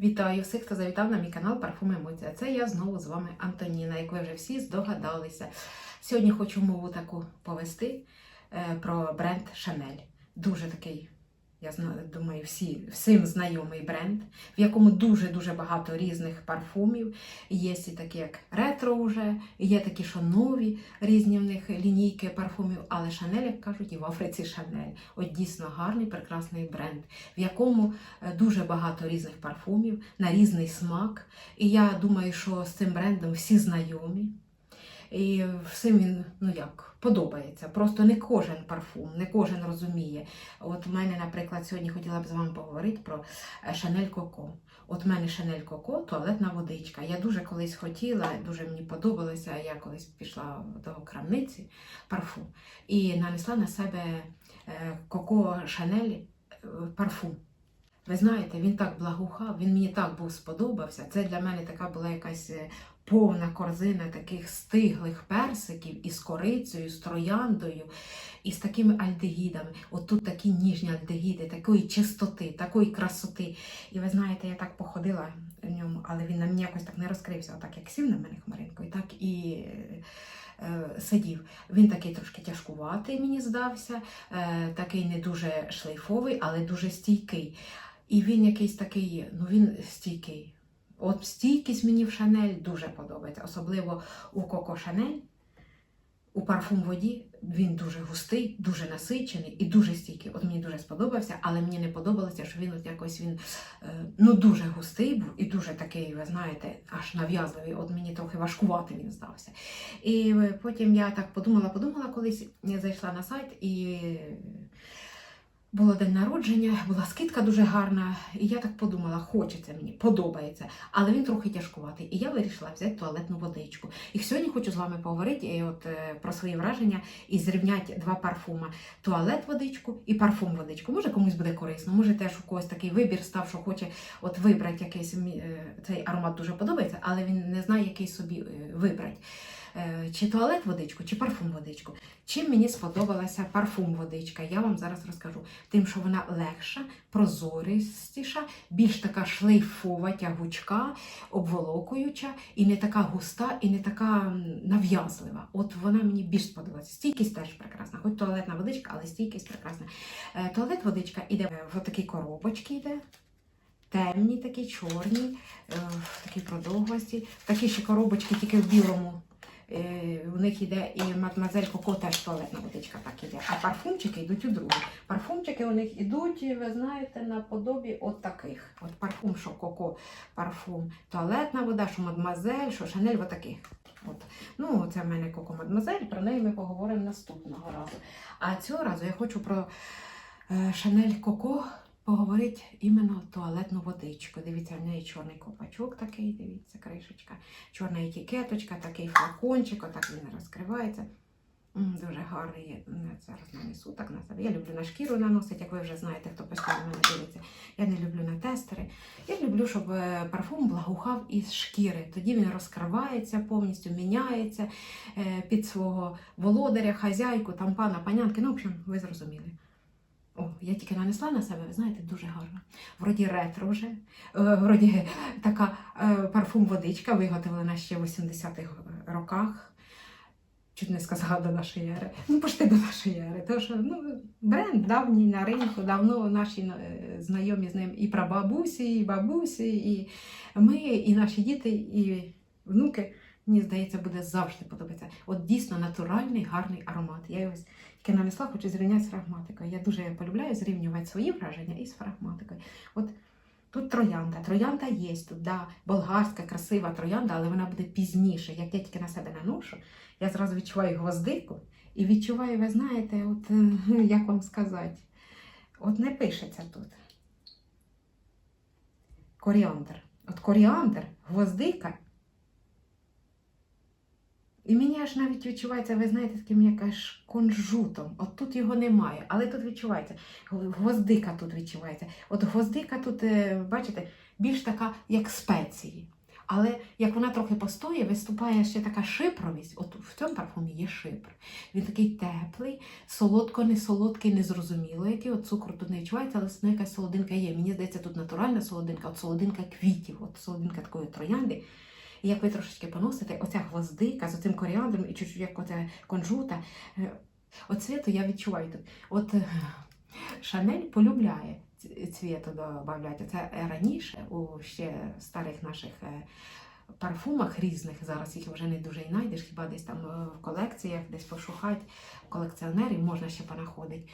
Вітаю всіх, хто завітав на мій канал Парфуми Емоція. Це я знову з вами Антоніна, як ви вже всі здогадалися. Сьогодні хочу мову таку повести е, про бренд Шанель. Дуже такий, я думаю, всі, всім знайомий бренд, в якому дуже-дуже багато різних парфумів. Є і такі, як ретро вже, є такі, що нові різні в них лінійки парфумів, але Chanel, як кажуть, і в Африці Chanel. От дійсно гарний, прекрасний бренд, в якому е, дуже багато різних парфумів на різний смак. І я думаю, що з цим брендом всі знайомі. І всім він ну як подобається. Просто не кожен парфум, не кожен розуміє. От в мене, наприклад, сьогодні хотіла б з вами поговорити про Chanel Coco. От в мене Chanel Coco, туалетна водичка. Я дуже колись хотіла, дуже мені подобалося. Я колись пішла до крамниці парфум і нанесла на себе Chanel е, парфум. Ви знаєте, він так благоухав, він мені так був сподобався. Це для мене така була якась е, повна корзина таких стиглих персиків із корицею, з трояндою, і з такими альдегідами. От такі ніжні альдегіди, такої чистоти, такої красоти. І ви знаєте, я так походила в ньому, але він на мені якось так не розкрився, отак як сів на мене хмаринкою, так і. е, Сидів. Він такий трошки тяжкуватий, мені здався, е, такий не дуже шлейфовий, але дуже стійкий. І він якийсь такий, ну він стійкий. От стійкість мені в Шанель дуже подобається. Особливо у Коко Шанель, у парфум воді він дуже густий, дуже насичений і дуже стійкий. От мені дуже сподобався, але мені не подобалося, що він от якось він е, ну дуже густий був і дуже такий, ви знаєте, аж нав'язливий. От мені трохи важкувати він здався. І потім я так подумала, подумала колись, я зайшла на сайт і. Було день народження, була скидка дуже гарна, і я так подумала, хочеться мені, подобається, але він трохи тяжкуватий. І я вирішила взяти туалетну водичку. І сьогодні хочу з вами поговорити і от, е, про свої враження і зрівняти два парфума: туалет водичку і парфум водичку. Може комусь буде корисно, може теж у когось такий вибір став, що хоче от вибрати якийсь е, цей аромат дуже подобається, але він не знає, який собі е, вибрати. Е, Чи туалет водичку, чи парфум водичку. Чим мені сподобалася парфум водичка, я вам зараз розкажу. Тим, що вона легша, прозористіша, більш така шлейфова, тягучка, обволокуюча, і не така густа, і не така нав'язлива. От вона мені більш сподобалася. Стійкість теж прекрасна, хоч туалетна водичка, але стійкість прекрасна. Е, Туалет водичка іде в такій коробочці йде. Темні, такі чорні, е, такі продовгості. Такі ще коробочки тільки в білому. Е, У них йде і мадмазель Коко теж туалетна водичка так іде. А парфумчики йдуть у другу. Парфумчики у них йдуть, ви знаєте, наподобі от таких. От парфум, що Коко парфум, туалетна вода, що мадмазель, що Шанель, от таких. От. Ну, це в мене Коко Мадмазель, про неї ми поговоримо наступного разу. А цього разу я хочу про е, Шанель Коко поговорити іменно туалетну водичку. Дивіться, в неї чорний копачок такий, дивіться, кришечка, чорна етикеточка, такий флакончик, отак він розкривається. Дуже гарний. Зараз нанесу так на себе. Я люблю на шкіру наносити, як ви вже знаєте, хто постійно мене дивиться. Я не люблю на тестери. Я люблю, щоб е, парфум благоухав із шкіри. Тоді він розкривається повністю, міняється е, під свого володаря, хазяйку, там пана, панянки. Ну, в общем, ви зрозуміли. О, я тільки нанесла на себе, ви знаєте, дуже гарно. Вроді ретро вже, е, вроді така е, парфум водичка, виготовлена ще в 80-х роках. Чуть не сказала до нашої ери. Ну, почти до нашої ери. Тому що ну, бренд давній на ринку, давно наші е, знайомі з ним і прабабусі, і бабусі, і ми, і наші діти, і внуки. Мені здається, буде завжди подобатися. От дійсно натуральний, гарний аромат. Я його тільки нанесла, хочу зрівняти з фрагматикою. Я дуже полюбляю зрівнювати свої враження із фрагматикою. От тут троянда. Троянда є, тут да, болгарська, красива троянда, але вона буде пізніше. Як я тільки на себе наношу, я зразу відчуваю гвоздику і відчуваю, ви знаєте, от е, як вам сказати, от не пишеться тут. Коріандр. От коріандр, гвоздика. І мені аж навіть відчувається, ви знаєте, таким як аж конжутом. От тут його немає, але тут відчувається. Гвоздика тут відчувається. От гвоздика тут, е, бачите, більш така, як спеції. Але як вона трохи постоє, виступає ще така шипровість. От в цьому парфумі є шипр. Він такий теплий, солодко, не солодкий, незрозуміло, який от цукру тут не відчувається, але ну, якась солодинка є. Мені здається, тут натуральна солодинка, от солодинка квітів, от солодинка такої троянди. І як ви трошечки поносите, оця гвоздика з оцим коріандром і чуть-чуть як оця конжута, е, цвіту я відчуваю тут. От е, Шанель полюбляє цвіту додавати. Це раніше у ще старих наших е, парфумах різних, зараз їх вже не дуже і знайдеш, хіба десь там е, в колекціях, десь пошукати колекціонерів можна ще понаходити.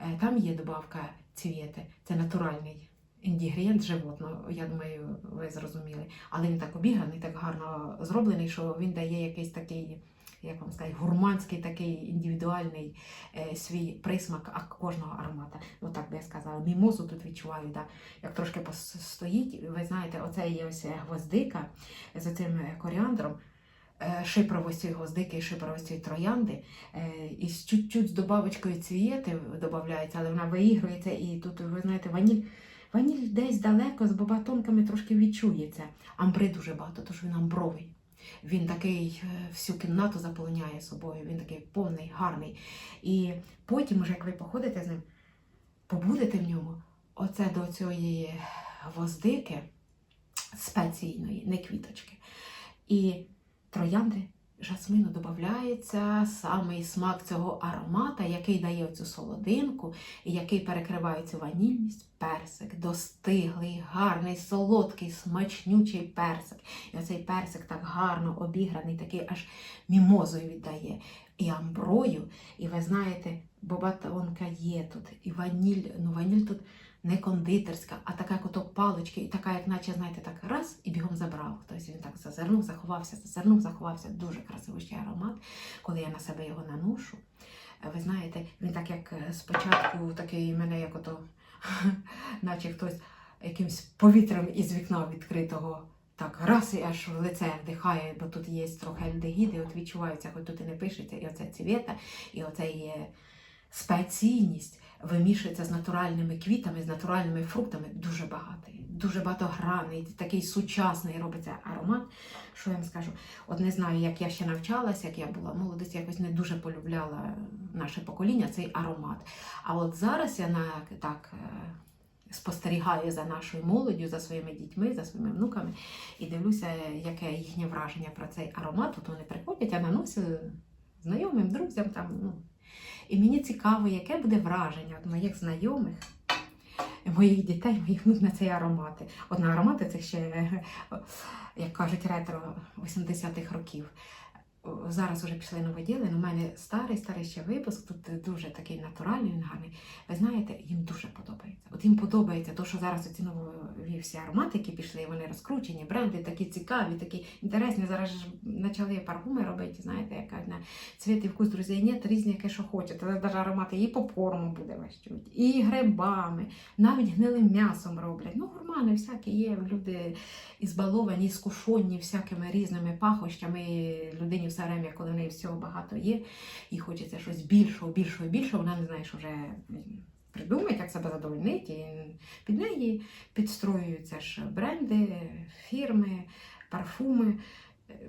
Е, Там є добавка цвіти, це натуральний інгредієнт животного, я думаю, ви зрозуміли. Але він так обіграний, так гарно зроблений, що він дає якийсь такий, як вам сказати, гурманський такий індивідуальний е, свій присмак кожного аромата. Ну так би я сказала. Мімозу тут відчуваю, да. як трошки постоїть. Ви знаєте, оце є ось гвоздика з цим коріандром. е, Шипровості гвоздики і шипровості троянди. е, І з чуть-чуть з добавочкою цвіти додається, але вона виігрується. І тут, ви знаєте, ваніль, ваніль десь далеко з бобатонками трошки відчується. Амбри дуже багато, тож він амбровий. Він такий е, всю кімнату заполоняє собою, він такий повний, гарний. І потім, уже як ви походите з ним, побудете в ньому, оце до цієї гвоздики спеційної, не квіточки. І троянди жасмину додається самий смак цього аромата, який дає оцю солодинку, і який перекриває цю ванільність. Персик, достиглий, гарний, солодкий, смачнючий персик. І оцей персик так гарно обіграний, такий аж мімозою віддає. І амброю, і ви знаєте, бобатонка є тут, і ваніль, ну ваніль тут не кондитерська, а така як ото палички, і така, як наче, знаєте, так раз і бігом забрав. Тобто він так зазирнув, заховався, зазирнув, заховався. Дуже красивий ще аромат, коли я на себе його наношу. Е, Ви знаєте, він так як е, спочатку такий мене як ото, наче хтось якимсь повітрям із вікна відкритого. Так, раз і аж в лице вдихає, бо тут є трохи альдегіди, от відчувається, хоч тут і не пишеться, і оце цвіта, і оце є спеційність вимішується з натуральними квітами, з натуральними фруктами. Дуже багатий, дуже багатогранний, такий сучасний робиться аромат. Що я вам скажу? От не знаю, як я ще навчалася, як я була молодець, якось не дуже полюбляла наше покоління цей аромат. А от зараз я на так. е, Спостерігаю за нашою молоддю, за своїми дітьми, за своїми внуками і дивлюся, яке їхнє враження про цей аромат. Тут вони приходять, я наносю знайомим, друзям там. Ну. І мені цікаво, яке буде враження від моїх знайомих, моїх дітей, моїх внук на цей аромати. От на аромати це ще, як кажуть, ретро 80-х років. Зараз вже пішли новоділи, але у мене старий, старий ще випуск, тут дуже такий натуральний, він гарний. Ви знаєте, їм дуже подобається. От їм подобається те, що зараз оці нові всі аромати, які пішли, вони розкручені, бренди такі цікаві, такі інтересні. Зараз ж почали парфуми робити, знаєте, яка на цвіт і вкус, друзі, ні, різні, яке що хочете. Навіть аромати і попкорном буде вас і грибами, навіть гнилим м'ясом роблять. Ну, гурмани всякі є, люди ізбаловані, скушені всякими різними пахощами. Людині все время, коли в неї всього багато є, і хочеться щось більшого, більшого, більшого, вона не знає, що вже придумати, як себе задовольнити. І під неї підстроюються ж бренди, фірми, парфуми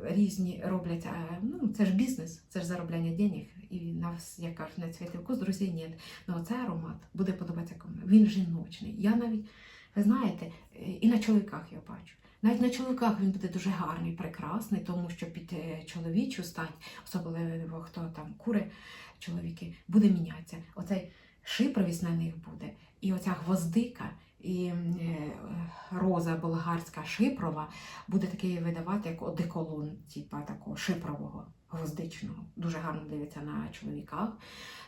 різні роблять. Ну, це ж бізнес, це ж заробляння денег. І нас, як кажуть, на цвіти вкус, друзі, ні. Ну, оцей аромат буде подобатися кому. Він жіночний. Я навіть, ви знаєте, і на чоловіках я бачу. Навіть на чоловіках він буде дуже гарний, прекрасний, тому що під е, чоловічу стать, особливо хто там кури, чоловіки, буде мінятися. Оцей шипровість на них буде, і оця гвоздика, і е, роза болгарська шипрова буде такий видавати як одеколон, типа такого шипрового, гвоздичного. Дуже гарно дивиться на чоловіках.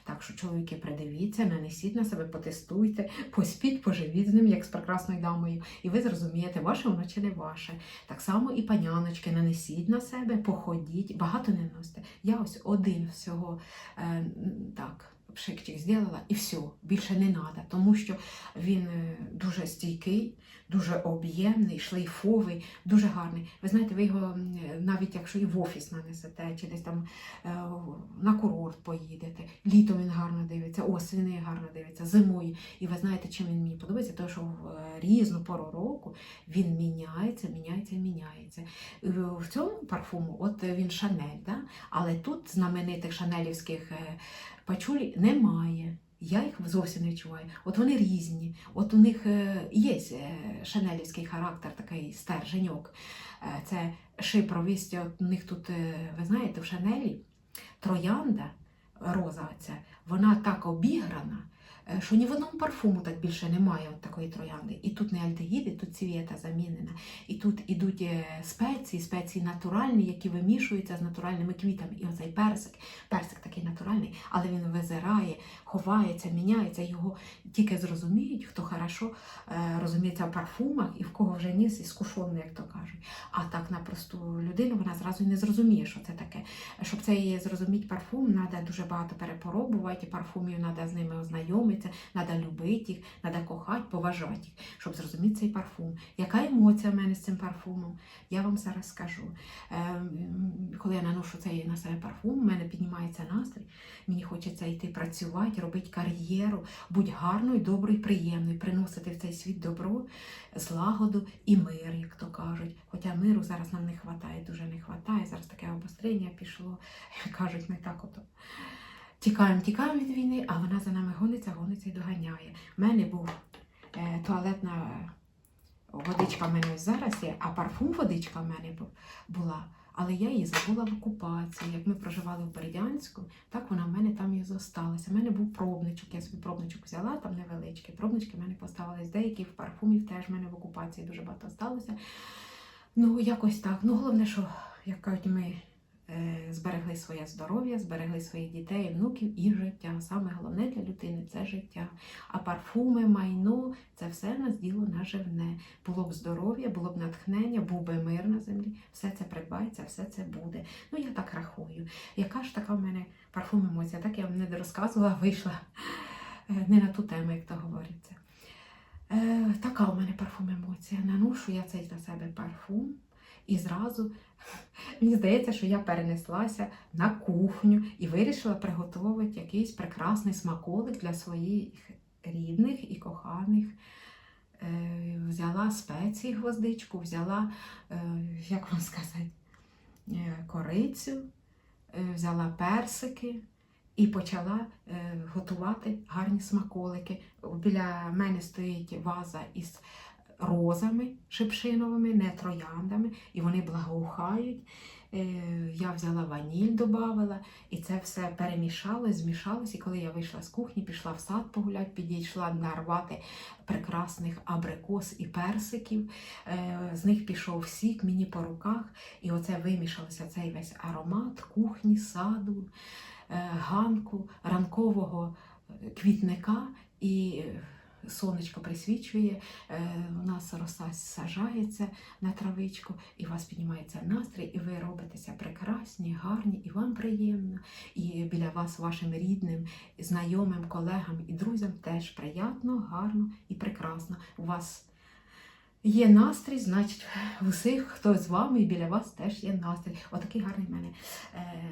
Так що, чоловіки, придивіться, нанесіть на себе, потестуйте, поспіть, поживіть з ним, як з прекрасною дамою, і ви зрозумієте, ваше воно чи не ваше. Так само і паняночки, нанесіть на себе, походіть, багато не носите. Я ось один всього е, так. Пшикчик зробила і все, більше не треба, тому що він е, дуже стійкий, дуже об'ємний, шлейфовий, дуже гарний. Ви знаєте, ви його навіть якщо і в офіс нанесете, чи десь там е, на курорт поїдете, літом він гарно дивиться, осінь гарно дивиться, зимою. І ви знаєте, чим він мені подобається? Тому що в е, різну пору року він міняється, міняється, міняється. В в цьому парфуму, от він Шанель, да? але тут знаменитих шанелівських е, пачулі немає. Я їх зовсім не відчуваю. От вони різні. От у них е, є е, шанелівський характер, такий стерженьок. Е, Це шипровість. От у них тут, ви знаєте, в Шанелі троянда роза ця, вона так обіграна, що ні в одному парфуму так більше немає от такої троянди. І тут не альдегіди, тут цвіта замінена. І тут ідуть е, спеції, спеції натуральні, які вимішуються з натуральними квітами. І оцей персик, персик такий натуральний, але він визирає, ховається, міняється. Його тільки зрозуміють, хто хорошо е, розуміється в парфумах і в кого вже ніс іскушений, як то кажуть. А так на просту людину вона зразу не зрозуміє, що це таке. Щоб це її зрозуміти парфум, треба дуже багато перепробувати, парфумів треба з ними ознайомитися, треба любити їх, треба кохати, поважати їх, щоб зрозуміти цей парфум. Яка емоція в мене з цим парфумом? Я вам зараз скажу. Ем, Коли я наношу цей на себе парфум, у мене піднімається настрій, мені хочеться йти працювати, робити кар'єру, бути гарною, доброю, приємною, приносити в цей світ добро, злагоду і мир, як то кажуть. Хоча миру зараз нам не вистачає, дуже не вистачає. Зараз таке обострення пішло. як Кажуть, ми так ото. Тікаємо, тікаємо від війни, а вона за нами гониться, гониться і доганяє. У мене був е, туалетна водичка в мене зараз є, а парфум водичка в мене бу- була. Але я її забула в окупації. Як ми проживали в Бердянську, так вона в мене там і зосталася. У мене був пробничок, я собі пробничок взяла, там невеличкий. Пробнички в мене поставились деякі в парфумів теж в мене в окупації дуже багато сталося. Ну, якось так. Ну, головне, що, як кажуть, ми зберегли своє здоров'я, зберегли своїх дітей, внуків і життя. Саме головне для людини це життя. А парфуми, майно це все нас діло наживне. Було б здоров'я, було б натхнення, був би мир на землі. Все це придбається, все це буде. Ну, я так рахую. Яка ж така в мене парфум емоція? Так я вам не розказувала, вийшла е, не на ту тему, як то говориться. Е, така у мене парфум емоція. Наношу я цей на себе парфум і зразу мені здається, що я перенеслася на кухню і вирішила приготувати якийсь прекрасний смаколик для своїх рідних і коханих. Е, Взяла спеції гвоздичку, взяла, е, як вам сказати, е, корицю, взяла персики і почала готувати гарні смаколики. Біля мене стоїть ваза із розами шипшиновими, не трояндами, і вони благоухають. Е, Я взяла ваніль, додавала, і це все перемішалось, змішалось. І коли я вийшла з кухні, пішла в сад погуляти, підійшла нарвати прекрасних абрикос і персиків. Е, З них пішов сік мені по руках, і оце вимішався цей весь аромат кухні, саду, е, ганку, ранкового квітника. І сонечко присвічує, е, у нас роса сажається на травичку, і у вас піднімається настрій, і ви робитеся прекрасні, гарні, і вам приємно. І біля вас, вашим рідним, знайомим, колегам і друзям теж приємно, гарно і прекрасно. У вас є настрій, значить, усіх, хто з вами і біля вас теж є настрій. Отакий гарний в мене е,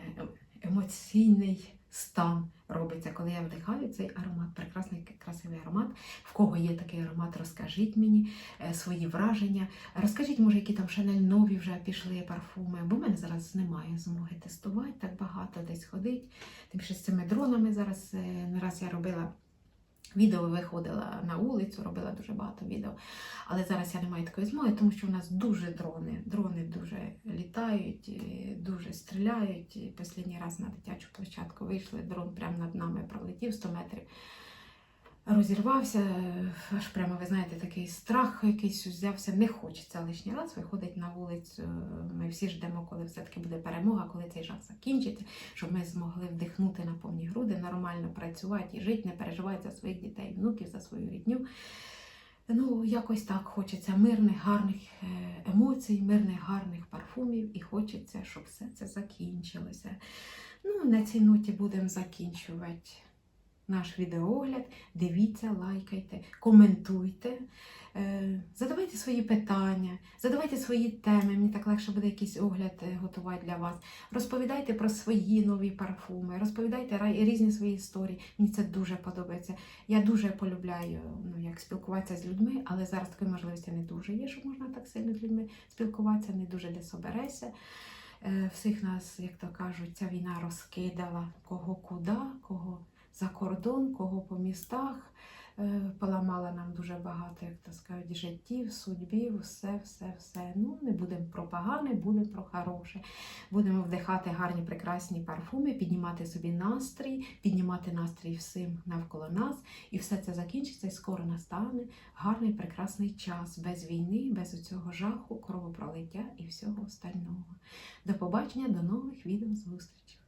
емоційний стан робиться, коли я вдихаю цей аромат, прекрасний красивий аромат. В кого є такий аромат, розкажіть мені е, свої враження. Розкажіть, може, які там Шанель нові вже пішли парфуми, бо в мене зараз немає змоги тестувати так багато, десь ходить. Тим більше з цими дронами зараз е, не раз я робила. Відео виходила на вулицю, робила дуже багато відео. Але зараз я не маю такої змоги, тому що в нас дуже дрони. Дрони дуже літають, дуже стріляють. Останній раз на дитячу площадку вийшли, дрон прямо над нами пролетів 100 метрів. Розірвався, аж прямо, ви знаєте, такий страх якийсь взявся. Не хочеться лишній раз виходить на вулицю. Ми всі ждемо, коли все-таки буде перемога, коли цей жах закінчиться, щоб ми змогли вдихнути на повні груди, нормально працювати і жити, не переживати за своїх дітей, внуків, за свою рідню. Ну, якось так хочеться мирних, гарних е, емоцій, мирних, гарних парфумів, і хочеться, щоб все це закінчилося. Ну, на цій ноті будемо закінчувати наш відеогляд. Дивіться, лайкайте, коментуйте. Е, Задавайте свої питання, задавайте свої теми. Мені так легше буде якийсь огляд е, готувати для вас. Розповідайте про свої нові парфуми, розповідайте різні свої історії. Мені це дуже подобається. Я дуже полюбляю ну, як спілкуватися з людьми, але зараз такої можливості не дуже є, що можна так сильно з людьми спілкуватися, не дуже де соберешся. Е, Всіх нас, як то кажуть, ця війна розкидала кого куди, кого за кордон, кого по містах. Е, Поламала нам дуже багато, як то скажуть, життів, судьбів, все, все, все. Ну, не будемо про погане, будемо про хороше. Будемо вдихати гарні, прекрасні парфуми, піднімати собі настрій, піднімати настрій всім навколо нас. І все це закінчиться, і скоро настане гарний, прекрасний час без війни, без цього жаху, кровопролиття і всього остального. До побачення, до нових відео зустрічей.